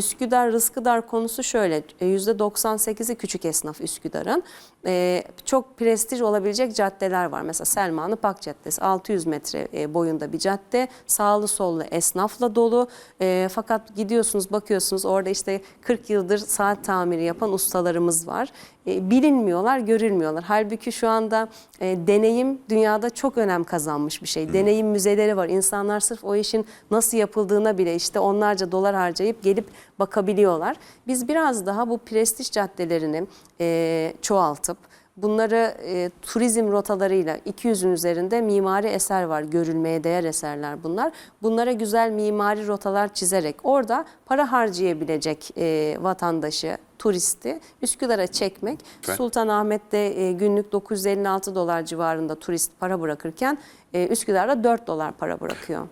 Üsküdar, Rızkıdar konusu şöyle. e, %98'i küçük esnaf Üsküdar'ın. E, çok prestij olabilecek caddeler var. Mesela Selmanı Pak Caddesi 600 metre e, boyunda bir cadde. Sağlı sollu esnafla dolu. E, fakat gidiyorsunuz bakıyorsunuz orada işte 40 yıldır saat tamiri yapan ustalarımız var. E, bilinmiyorlar, görülmüyorlar. Halbuki şu anda e, deneyim dünyada çok önem kazanmış bir şey. Deneyim müzeleri var. İnsanlar sırf o işin nasıl yapıldığına bile işte onlarca dolar harcayıp gelip bakabiliyorlar. Biz biraz daha bu prestij caddelerini e, çoğaltıp Bunları e, turizm rotalarıyla 200'ün üzerinde mimari eser var. Görülmeye değer eserler bunlar. Bunlara güzel mimari rotalar çizerek orada para harcayabilecek e, vatandaşı, turisti Üsküdar'a çekmek. Güzel. Sultanahmet'te e, günlük 956 dolar civarında turist para bırakırken e, Üsküdar'da 4 dolar para bırakıyor.